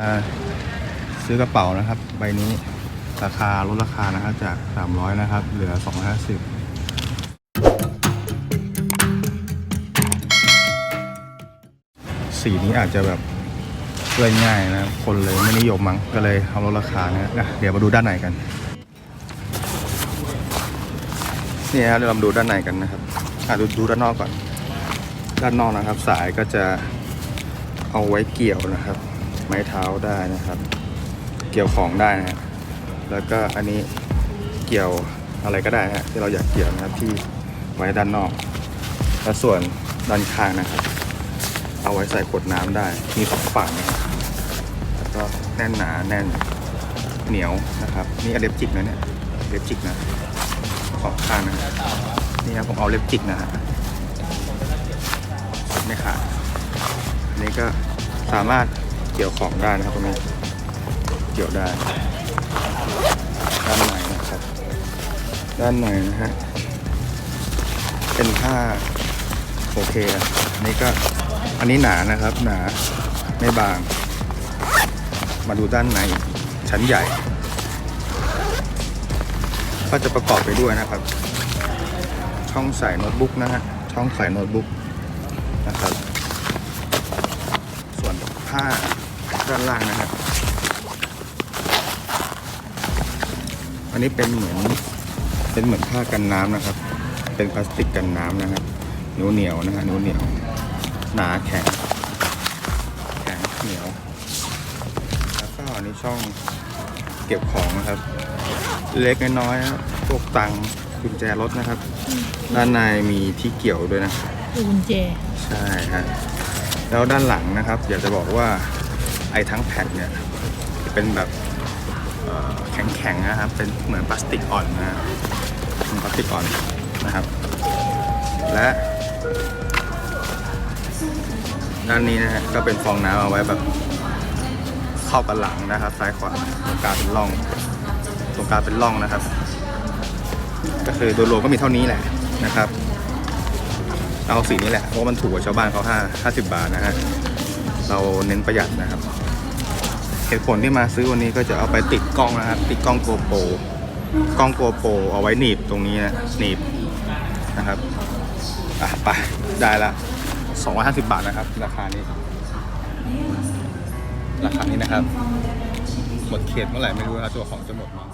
อ่าซื้อกระเป๋านะครับ ใบนี้ราคาลดราคานะครับจาก 300 นะครับ เหลือ 250 สีนี้อาจจะแบบเล่นง่ายนะคนเลยไม่นิยมมั้งก็เลยเอาลดราคานะนะเดี๋ยวมาดูด้านในกันนี่ครับเดี๋ยวเรามาดูด้านในกันนะครับอะดูดูด้านนอกก่อน ด้านนอกนะครับ สายก็จะเอาไว้เกี่ยวนะครับ ไม้เท้าได้นะครับ เกี่ยวของได้นะฮะแล้วก็อันนี้เกี่ยวอะไรก็ได้นะฮะที่เราอยากเกี่ยวนะครับที่ไว้ด้านนอก และส่วนด้านข้างนะครับ เอาไว้ใส่ขวดน้ำได้มีสองฝั่งนะครับแล้วก็แน่นหนาแน่นเหนียวนะครับนี่อเล็บจิกนะเนี่ยเล็บจิกนะสองข้างนะนี่ครับผมเอาเล็บจิกนะฮะไม่ขาดอันนี้ก็สามารถ เกี่ยวของได้นะครับตรงนี้เกี่ยวได้ด้านในนะครับ ด้านในนะฮะเป็นผ้าโอเคอะอันนี้ก็อันนี้หนานะครับ หนาไม่บาง มาดูด้านในชั้นใหญ่ ก็จะประกอบไปด้วยนะครับ ช่องใส่โน้ตบุ๊กนะฮะช่องใส่โน้ตบุ๊กนะครับ ส่วนผ้า ด้านล่างนะครับ อันนี้เป็นเหมือนเป็นเหมือนผ้ากันน้ำนะครับ เป็นพลาสติกกันน้ำนะครับนิ้วเหนียวนะฮะนิ้วเหนียวหนาแข็งแข็งเหนียว แล้วก็อันนี้ช่องเก็บของนะครับ เล็กน้อยๆนะครับพวกตังค์กุญแจรถนะครับ ด้านในมีที่เกี่ยวด้วยนะดูกุญแจ ใช่ฮะแล้วด้านหลังนะครับ อยากจะบอกว่า ไอ้ทั้งแผ่นเนี่ยเป็นแบบแข็งๆนะครับ เป็นเหมือนพลาสติกอ่อนนะเป็นพลาสติกอ่อนนะครับ และด้านนี้นะฮะก็เป็นฟองน้ำเอาไว้แบบเข้ากันหลังนะครับ ซ้ายขวาตรงกลางเป็นร่อง ตรงกลางเป็นร่องนะครับ ก็คือโดยรวมก็มีเท่านี้แหละนะครับ เอาสีนี้แหละเพราะว่ามันถูกกว่าชาวบ้านเขาห้าห้าสิบบาทนะฮะเราเน้นประหยัดนะครับ เหตุผลที่มาซื้อวันนี้ก็จะเอาไปติดกล้องนะครับ ติดกล้องโกโปรกล้องโกโปรเอาไว้หนีบตรงนี้นะหนีบนะครับอะไปได้ละ250 บาทนะครับ ราคานี้ ราคานี้นะครับ หมดเขตเมื่อไหร่ไม่รู้นะครับตัวของจะหมดมั้ง